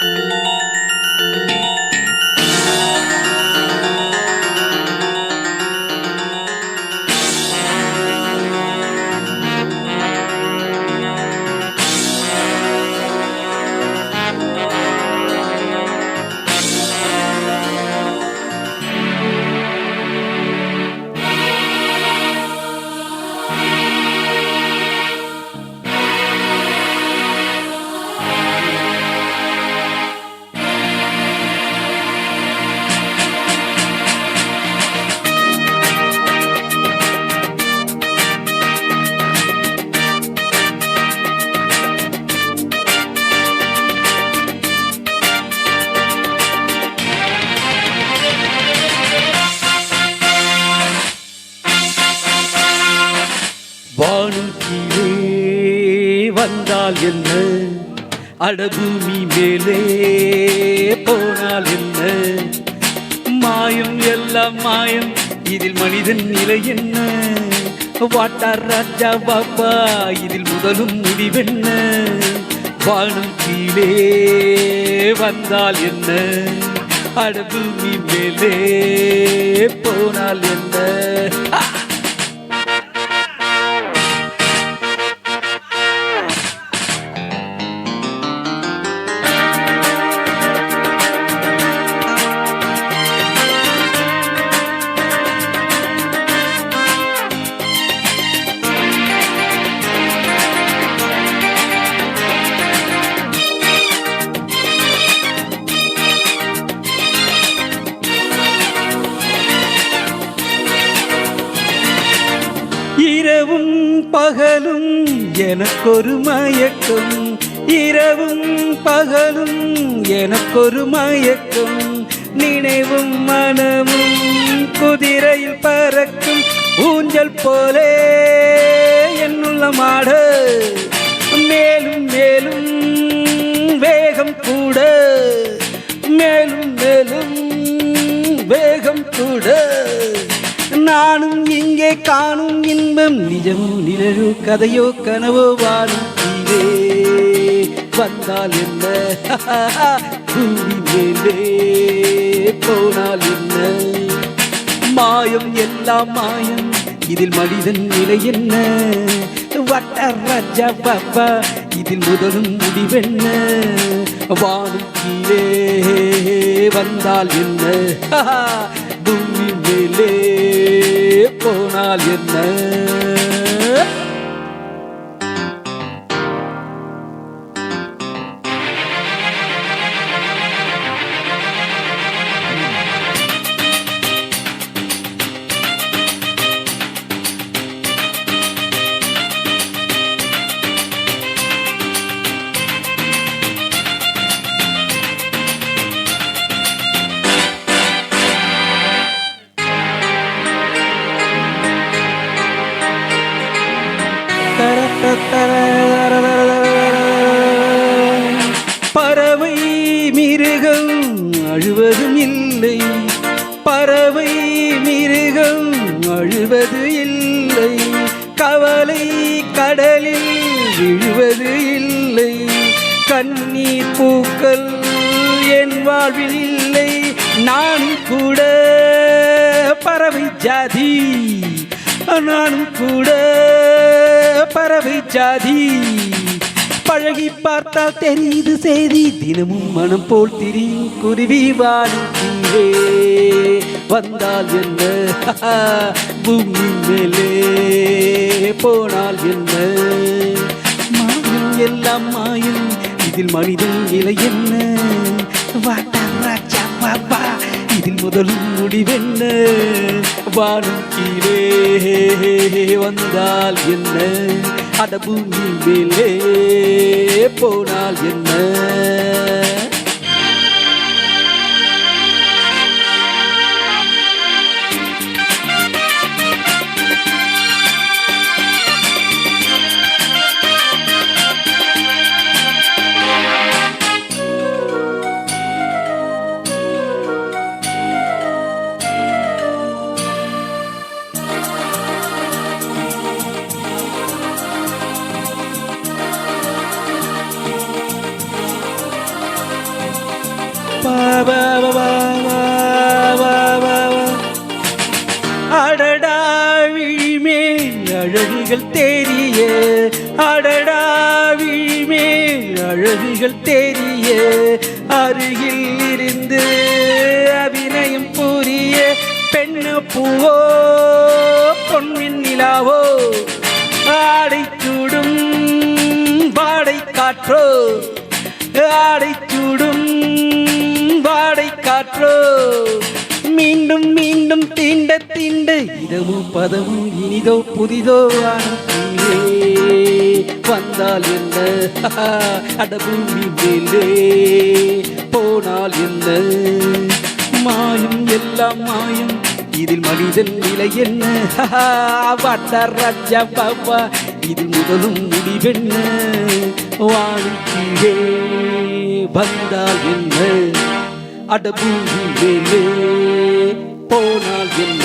வானும் வந்தால் என்ன? அடபூமி மேலே போனால் என்ன? மாயம் எல்லாம் மாயம். இதில் மனிதன் நிலை என்ன? வாட்டார் ராஜா பாப்பா இதில் முதலும் முடிவென்ன? வானும் கீழே வந்தால் என்ன? அடபூமி மேலே போனால் என்ன? எனக்கொரு மயக்கம் இரவும் பகலும் எனக்கொரு மயக்கம் நினைவும் மனமும் குதிரையில் பறக்கும் ஊஞ்சல் போலே என்னுள்ள மாட மேலும் மேலும் வேகம் கூட மேலும் மேலும் வேகம் கூட. நானும் இங்கே காணும் இன்பம் நிஜமோ நிழலோ கதையோ கனவோ வாழும் கீழே வந்தால் என்ன? போனால் என்ன? மாயம் எல்லாம் மாயம். இதில் மனிதன் நிலை என்ன? வட்ட ராஜா பாப்பா இதில் முதலும் முடிவென்ன? வானும் கீழே வந்தால் என்ன? பூமி மேலே போனால் என்ன? மாலை கடலில் விழுவது இல்லை. கண்ணீர் பூக்கள் என் வாழ்வில் இல்லை. நான் கூட பறவை ஜாதி. நானும் கூட பறவை ஜாதி. பழகி பார்த்தால் தெரியுது செய்தி. தினமும் மனம் போல் திரியும் குருவி வாழ்க்கையே வந்தால் என்ன? பூமி மேலே போனால் என்ன? மாயம் எல்லாம் மாயம் இதில் மனிதன் நிலை என்ன? வாட்டா ராஜா பாப்பா இதில் முதல் முடிவென்ன? வானும் கீழே வந்தால் என்ன? அட பூமி மேலே போனால் என்ன? அடடா விழிமேல் அழகுகள் தெரிய அடடா விழிமேல் அழகுகள் தெரிய அருகில் இருந்து அபிநயம் புரிய பெண்ணு பூவோ பொன்னின் நிலாவோ ஆடை சூடும் வாடை காற்றோ ஆடை காற்றோ. மீண்டும் மீண்டும் தீண்ட தீண்ட. இதமும் பதமும் இனிதோ புதிதோ வந்தால் என்ன? அடபூமி மேலே. போனால் என்ன? மாயம் எல்லாம் மாயம். இதில் மனிதன் நிலை என்ன? வட்ட ராஜா பாப்பா இது முதலும் முடிவென்ன? வாழ்க்கையே வந்தால் என்ன? அட பூமி மேலே போனால் என்ன?